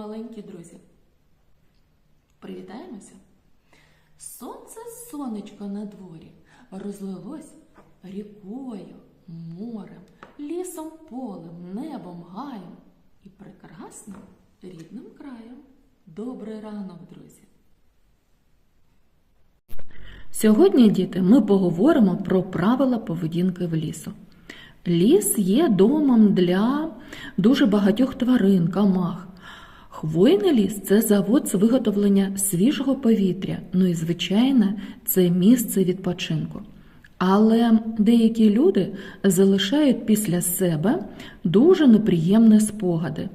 маленькі друзі. Привітаємося. Сонце сонечко на дворі розлилось рікою, морем, лісом, полем, небом, гаєм і прекрасним рідним краєм. Добрий ранок, друзі! Сьогодні, діти, ми поговоримо про правила поведінки в лісу. Ліс є домом для дуже багатьох тварин, комах. Хвойний ліс це завод з виготовлення свіжого повітря, ну і, звичайно, це місце відпочинку. Але деякі люди залишають після себе дуже неприємні спогади.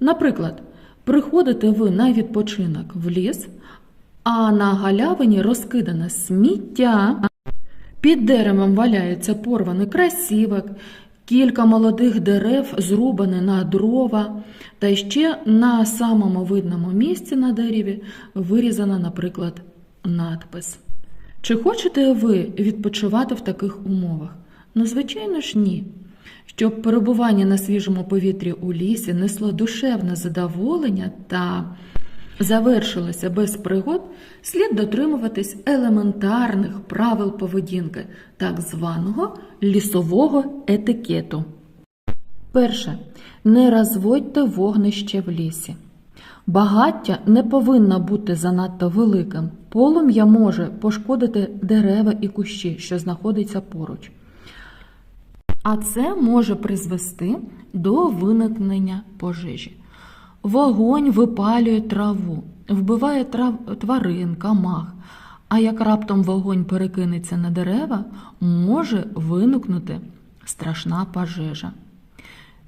Наприклад, приходите ви на відпочинок в ліс, а на галявині розкидане сміття. Під деревом валяється порваний красівок, кілька молодих дерев зрубані на дрова, та ще на самому видному місці на дереві вирізано, наприклад, надпис. Чи хочете ви відпочивати в таких умовах? Ну, звичайно ж, ні. Щоб перебування на свіжому повітрі у лісі несло душевне задоволення та завершилося без пригод, слід дотримуватись елементарних правил поведінки, так званого лісового етикету. Перше. Не розводьте вогнище в лісі. Багаття не повинно бути занадто великим. Полум'я може пошкодити дерева і кущі, що знаходяться поруч. А це може призвести до виникнення пожежі. Вогонь випалює траву, вбиває трав... тварин, камах. А як раптом вогонь перекинеться на дерева, може виникнути страшна пожежа.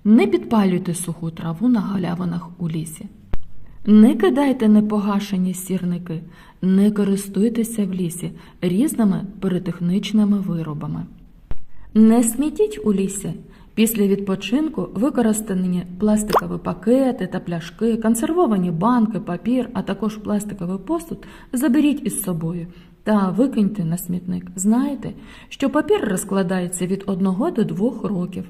Не підпалюйте суху траву на галявинах у лісі. Не кидайте непогашені сірники, не користуйтеся в лісі різними пиротехнічними виробами. Не смітіть у лісі. Після відпочинку використані пластикові пакети та пляшки, консервовані банки, папір, а також пластиковий посуд заберіть із собою та викиньте на смітник. Знаєте, що папір розкладається від 1 до 2 років,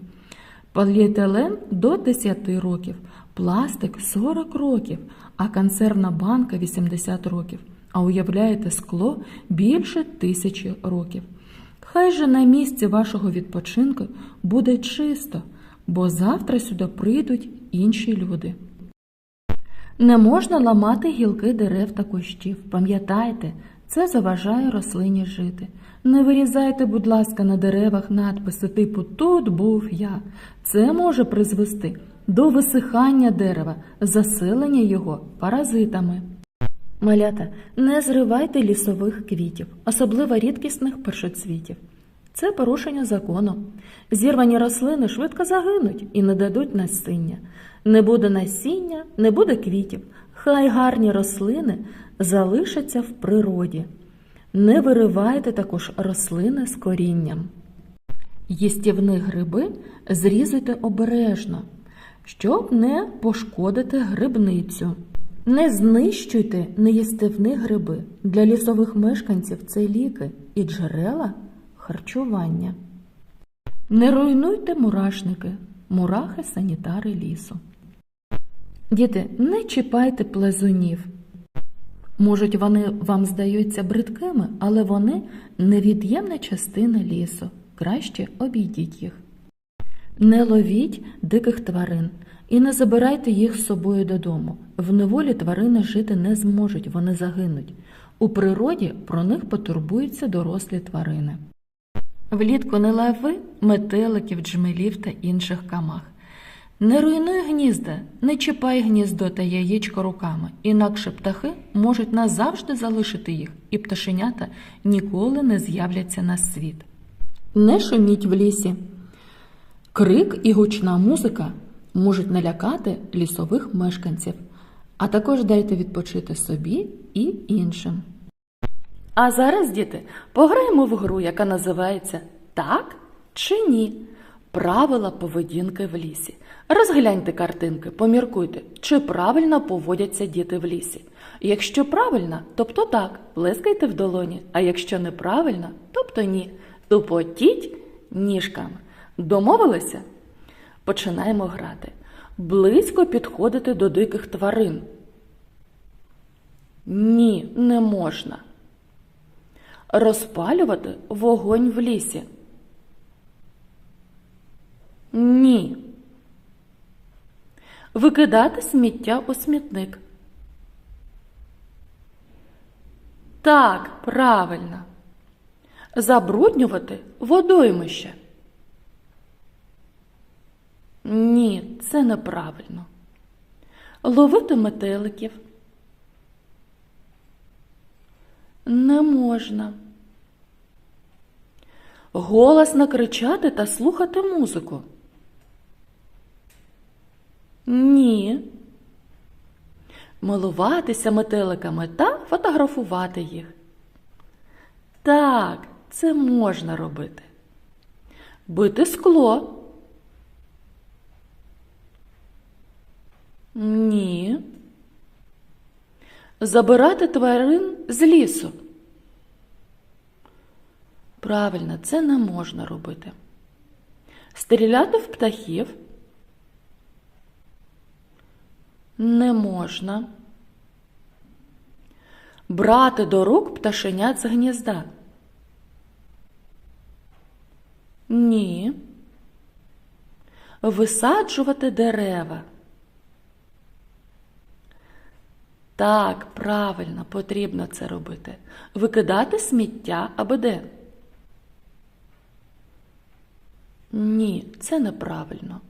поліетилен до 10 років, пластик 40 років, а консервна банка 80 років. А уявляєте, скло більше тисячі років. Хай же на місці вашого відпочинку буде чисто, бо завтра сюди прийдуть інші люди. Не можна ламати гілки дерев та кущів. Пам'ятайте, це заважає рослині жити. Не вирізайте, будь ласка, на деревах надписи типу Тут був я. Це може призвести до висихання дерева, заселення його паразитами. Малята, не зривайте лісових квітів, особливо рідкісних першоцвітів. Це порушення закону. Зірвані рослини швидко загинуть і не дадуть насіння. Не буде насіння, не буде квітів. Хай гарні рослини залишаться в природі. Не виривайте також рослини з корінням. Їстівні гриби зрізуйте обережно, щоб не пошкодити грибницю. Не знищуйте неїстивні гриби. Для лісових мешканців це ліки і джерела харчування. Не руйнуйте мурашники, мурахи санітари лісу. Діти, не чіпайте плазунів. Можуть, вони вам здаються бридкими, але вони невід'ємна частина лісу. Краще обійдіть їх. Не ловіть диких тварин і не забирайте їх з собою додому. В неволі тварини жити не зможуть, вони загинуть. У природі про них потурбуються дорослі тварини. Влітку не лови метеликів, джмелів та інших камах. Не руйнуй гнізда, не чіпай гніздо та яєчко руками, інакше птахи можуть назавжди залишити їх, і пташенята ніколи не з'являться на світ. Не шуміть в лісі. Крик і гучна музика можуть налякати лісових мешканців, а також дайте відпочити собі і іншим. А зараз, діти, пограємо в гру, яка називається Так чи ні? Правила поведінки в лісі. Розгляньте картинки, поміркуйте, чи правильно поводяться діти в лісі. Якщо правильно, тобто так, плескайте в долоні, а якщо неправильно, тобто ні. Тупотіть ніжками. Домовилися? Починаємо грати. Близько підходити до диких тварин. Ні, не можна. Розпалювати вогонь в лісі. Ні. Викидати сміття у смітник. Так, правильно. Забруднювати водоймище. Ні, це неправильно. Ловити метеликів. Не можна. Голосно кричати та слухати музику. Ні. Милуватися метеликами та фотографувати їх. Так, це можна робити. Бити скло. Ні. Забирати тварин з лісу. Правильно, це не можна робити. Стріляти в птахів не можна. Брати до рук пташенят з гнізда. Ні. Висаджувати дерева. Так, правильно, потрібно це робити. Викидати сміття аби де. Ні, це неправильно.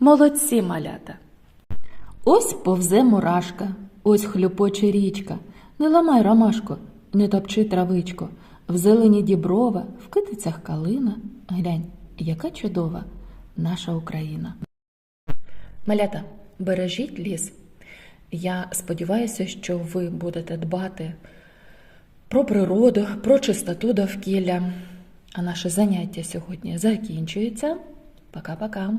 Молодці малята. Ось повзе мурашка, ось хлюпоче річка. Не ламай ромашко, не топчи травичко. В зелені діброва, в китицях калина. Глянь, яка чудова наша Україна. Малята, бережіть ліс. Я сподіваюся, що ви будете дбати про природу, про чистоту довкілля. А наше заняття сьогодні закінчується. Пока-пока.